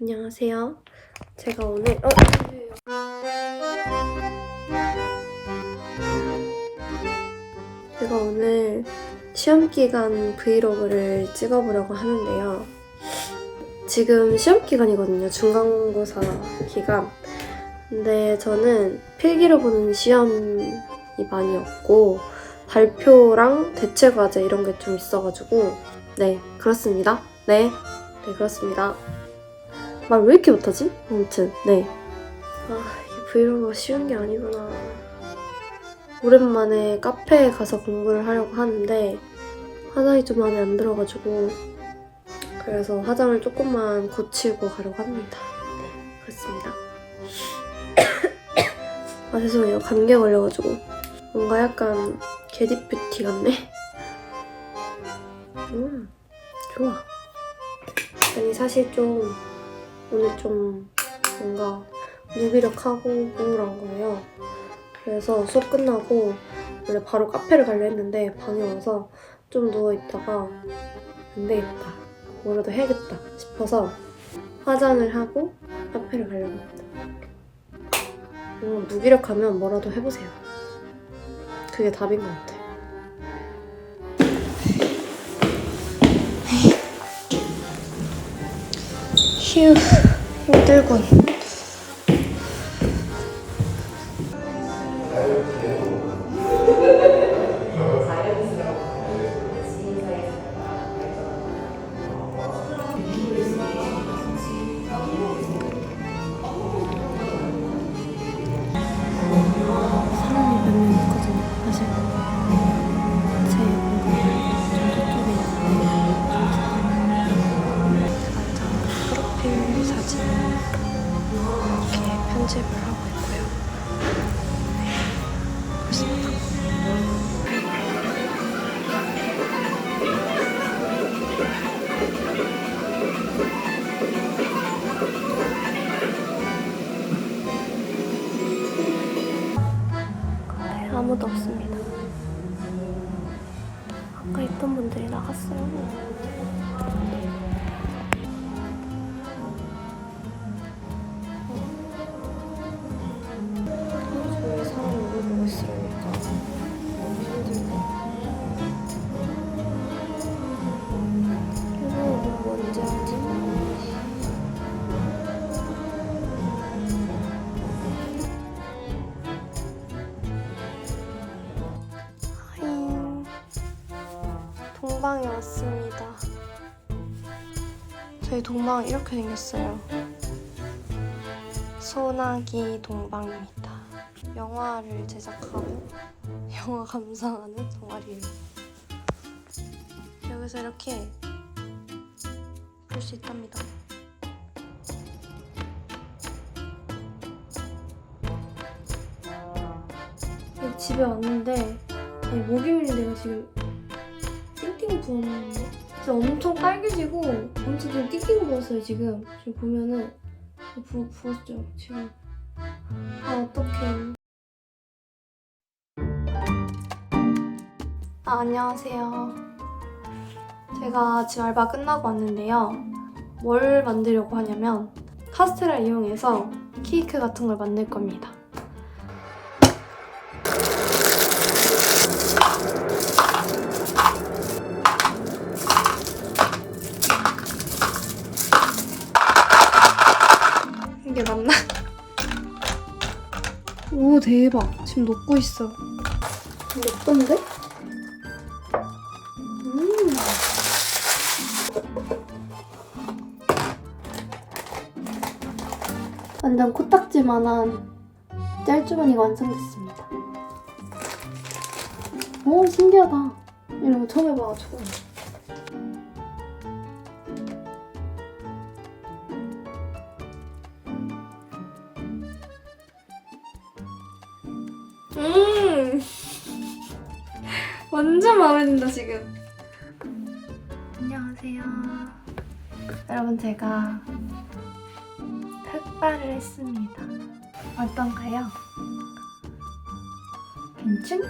안녕하세요. 제가 오늘 어, 제가 오늘 시험 기간 브이로그를 찍어보려고 하는데요. 지금 시험 기간이거든요. 중간고사 기간. 근데 저는 필기를 보는 시험이 많이 없고 발표랑 대체 과제 이런 게 좀 있어가지고 네 그렇습니다. 네, 네 그렇습니다. 말 왜 이렇게 못하지? 아무튼 네. 아 이게 브이로그가 쉬운 게 아니구나. 오랜만에 카페에 가서 공부를 하려고 하는데 화장이 좀 마음에 안 들어가지고 그래서 화장을 조금만 고치고 가려고 합니다. 네, 그렇습니다. 아 죄송해요 감기에 걸려가지고 뭔가 약간 게디 뷰티 같네. 음 좋아. 아니 사실 좀 오늘 좀 뭔가 무기력하고 우울한 거예요. 그래서 수업 끝나고 원래 바로 카페를 가려 했는데 방에 와서 좀 누워 있다가 안 되겠다. 뭐라도 해야겠다 싶어서 화장을 하고 카페를 가려고 합니다. 뭔가 무기력하면 뭐라도 해보세요. 그게 답인 것 같아요. 휴, 힘들군. 프로필 사진 이렇게 편집을 하고 있고요. 네, 그렇습니다. 네, 아무도 없습니다. 아까 있던 분들이 나갔어요. 동방에 왔습니다. 저희 동방 이렇게 생겼어요. 소나기 동방입니다. 영화를 제작하고 영화 감상하는 동아리예요. 여기서 이렇게 볼 수 있답니다. 여기 집에 왔는데 아니, 목요일에 내가 지금 띵띵 부었는데 진짜 엄청 빨개지고 엄청 지금 띵띵 부었어요 지금. 지금 보면은 부, 부었죠 지금. 아 어떡해. 아 안녕하세요. 제가 지금 알바 끝나고 왔는데요. 뭘 만들려고 하냐면 카스테라 이용해서 케이크 같은 걸 만들 겁니다 오 대박. 지금 녹고 있어. 녹던데? 음. 완전 코딱지만한 짤주머니가 완성됐습니다. 오 신기하다. 이런 거 처음 해봐가지고 음 완전 마음에 든다 지금 안녕하세요 여러분 제가 흑발을 했습니다 어떤가요? 괜찮?